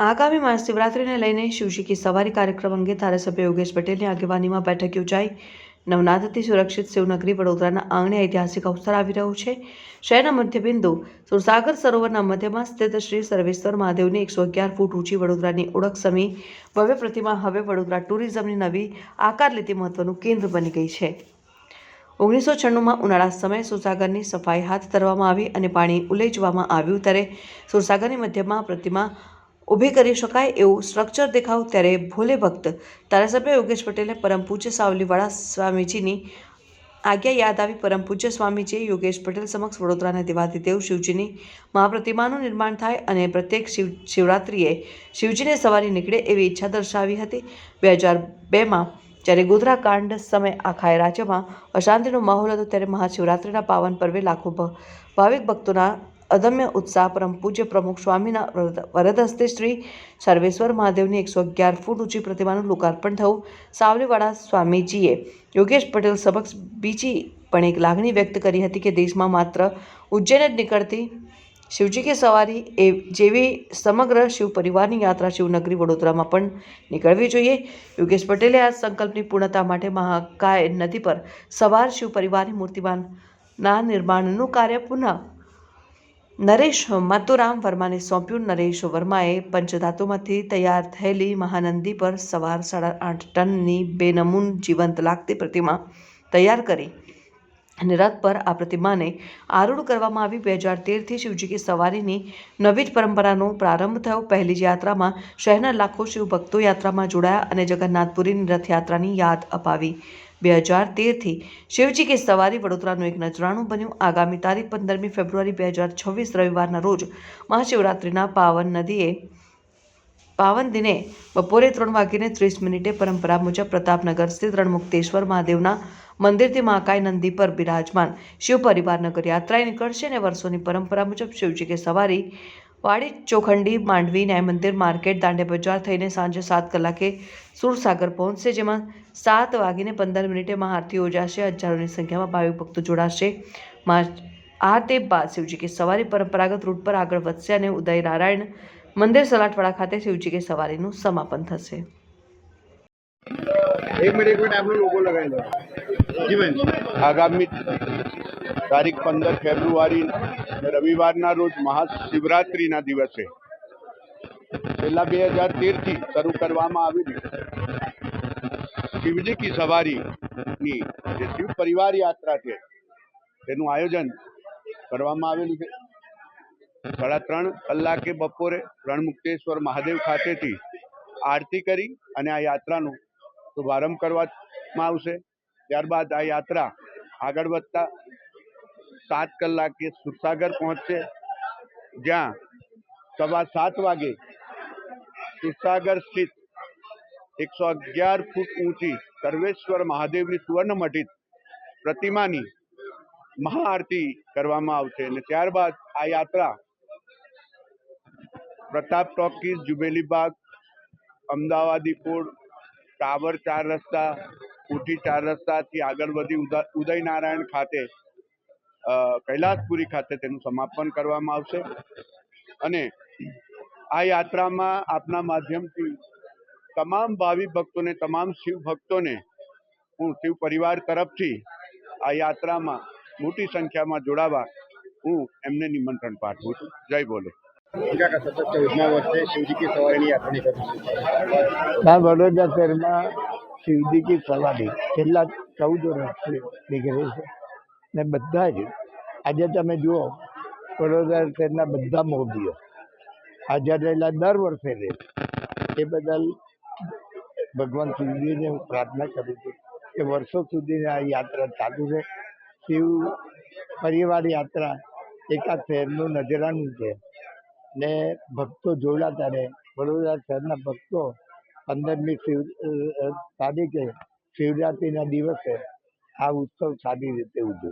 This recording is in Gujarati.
આગામી મહાશિવરાત્રિને લઈને શિવજી કી સવારી કાર્યક્રમ અંગે ધારાસભ્ય યોગેશ પટેલની આગેવાનીમાં બેઠક યોજાઈ. નવનાથથી સુરક્ષિત શિવનગરી વડોદરાના આંગણે ઐતિહાસિક અવસર આવી રહ્યું છે. શહેરના મધ્યબિંદુ સુરસાગર સરોવરના મધ્યમાં સ્થિત શ્રી સર્વેશ્વર મહાદેવની એકસો અગિયાર ફૂટ ઊંચી વડોદરાની ઓળખ સમી ભવ્ય પ્રતિમા હવે વડોદરા ટુરિઝમની નવી આકાર લેતી મહત્વનું કેન્દ્ર બની ગઈ છે. ઓગણીસો છન્નુંમાં ઉનાળા સમયે સુરસાગરની સફાઈ હાથ ધરવામાં આવી અને પાણી ઉલેચવામાં આવ્યું ત્યારે સુરસાગરની મધ્યમાં પ્રતિમા ઊભી કરી શકાય એવું સ્ટ્રક્ચર દેખાવ ત્યારે ભોલે ભક્ત ધારાસભ્ય યોગેશ પટેલે પરમ પૂજ્ય સાવલીવાળા સ્વામીજીની આજ્ઞા યાદ આવી પરમ પૂજ્ય સ્વામીજીએ યોગેશ પટેલ સમક્ષ વડોદરાના દેવાદિદેવ શિવજીની મહાપ્રતિમાનું નિર્માણ થાય અને પ્રત્યેક શિવ શિવરાત્રિએ શિવજીને સવારી નીકળે એવી ઈચ્છા દર્શાવી હતી. બે હજાર બેમાં જ્યારે ગોધરા કાંડ સમય આખા રાજ્યમાં અશાંતિનો માહોલ હતો ત્યારે મહાશિવરાત્રિના પાવન પર્વે લાખો ભાવિક ભક્તોના અદમ્ય ઉત્સાહ પરમ પૂજ્ય પ્રમુખ સ્વામીના વરદ- હસ્તે શ્રી સર્વેશ્વર મહાદેવની એકસો અગિયાર ફૂટ ઊંચી પ્રતિમાનું લોકાર્પણ થયું. સાવલીવાળા સ્વામીજીએ યોગેશ પટેલ સમક્ષ બીજી પણ એક લાગણી વ્યક્ત કરી હતી કે દેશમાં માત્ર ઉજ્જૈન જ નીકળતી શિવજી કે સવારી એ જેવી સમગ્ર શિવ પરિવારની યાત્રા શિવનગરી વડોદરામાં પણ નીકળવી જોઈએ. યોગેશ પટેલે આ સંકલ્પની પૂર્ણતા માટે મહાકાય નદી પર સવાર શિવ પરિવારની મૂર્તિમાનના નિર્માણનું કાર્ય પુનઃ નરેશ માતુરામ વર્માને સોંપ્યું. નરેશ વર્માએ પંચધાતુમાંથી તૈયાર થયેલી મહાનંદી પર સવાર સાડા આઠ ટનની બેનમૂન જીવંત લાગતી પ્રતિમા તૈયાર કરી અને રથ પર આ પ્રતિમાને આરૂઢ કરવામાં આવી. બે હજાર તેરથી શિવજી કી સવારીની નવી જ પરંપરાનો પ્રારંભ થયો. પહેલી જ યાત્રામાં શહેરના લાખો શિવ ભક્તો યાત્રામાં જોડાયા અને જગન્નાથપુરીની રથયાત્રાની યાદ અપાવી. બે હજાર તેરથી શિવજી કે સવારી વડોદરાનું એક નજરાણું બન્યું. આગામી તારીખ પંદરમી ફેબ્રુઆરી બે હજાર છવ્વીસ રવિવારના રોજ મહાશિવરાત્રિના પાવન નદીએ પાવન દિને બપોરે ત્રણ વાગીને ત્રીસ મિનિટે પરંપરા મુજબ પ્રતાપનગર સ્થિત રણમુક્તેશ્વર મહાદેવના મંદિરથી મહાકાય નંદી પર બિરાજમાન. શિવ પરિવાર નગર યાત્રાએ નીકળશે અને વર્ષોની પરંપરા મુજબ શિવજી કે સવારી વાડી ચોખંડી માંડવી ન્યાય મંદિર માર્કેટ દાંડિયા બજાર થઈને સાંજે સાત કલાકે સુરસાગર પહોંચશે જેમાં સાત વાગીને પંદર મિનિટે મહાઆરતી યોજાશે. હજારોની સંખ્યામાં ભાવિક ભક્તો જોડાશે. મા તે બાદ શિવજી કે સવારી પરંપરાગત રૂટ પર આગળ વધશે અને ઉદય નારાયણ મંદિર સલાટવાડા ખાતે શિવજી કે સવારીનું સમાપન થશે. એક મિનિટ એક મિનિટ આપનો લોગો લગાવી દો. આગામી તારીખ પંદર ફેબ્રુઆરી રવિવારના રોજ મહાશિવરાત્રિના દિવસે છેલ્લા બે હજાર તેરથી શરૂ કરવામાં આવેલી શિવજી કી સવારીની જે શિવ પરિવાર યાત્રા છે, તેનું આયોજન કરવામાં આવેલું છે. સાડા ત્રણ કલાકે બપોરે રણમુક્તેશ્વર મહાદેવ ખાતેથી આરતી કરી અને આ યાત્રાનો શુભારંભ કરવામાં આવશે. ત્યારબાદ આ યાત્રા આગળ વધતા સાત કલાકે સુરસાગર પહોંચશે જ્યાં સવા સાત વાગે સુરસાગર સ્થિત એકસો અગિયાર ફૂટ ઊંચી સર્વેશ્વર મહાદેવની સુવર્ણમઢિત પ્રતિમાની મહાઆરતી કરવામાં આવશે અને ત્યારબાદ આ યાત્રા પ્રતાપ ટોકીઝ જુબેલી બાગ અમદાવાદી પુલ ટાવર ચાર રસ્તા ઉઠી ચાર રસ્તાથી આગળ વધી ઉદા ઉદયનારાયણ ખાતે અ, કૈલાસપુરી ખાતે તેનું સમાપન કરવામાં આવશે. અને આ યાત્રામાં આપના માધ્યમથી તમામ ભાવિ ભક્તોને, તમામ શિવ ભક્તોને હું શિવ પરિવાર તરફથી આ યાત્રામાં મોટી સંખ્યામાં જોડાવા હું એમને નિમંત્રણ પાઠવું છું. જય બોલે. આ વડોદરા શહેરમાં શિવજી કી સવારી છેલ્લા ચૌદ વર્ષથી નીકળે છે. ને બધા જ, આજે તમે જુઓ, વડોદરા શહેરના બધા મોભીઓ હાજર રહેલા દર વર્ષે રહે. એ બદલ ભગવાન શિવજીને હું પ્રાર્થના કરું છું કે વર્ષો સુધી આ યાત્રા ચાલુ રહે. શિવ પરિવાર યાત્રા એકાદ શહેરનું નજરાનું છે ને ભક્તો જોડાતા રહે. વડોદરા શહેરના ભક્તો પંદરમી શિવ તારીખે શિવરાત્રિના દિવસે આ ઉત્સવ સારી રીતે ઉજવે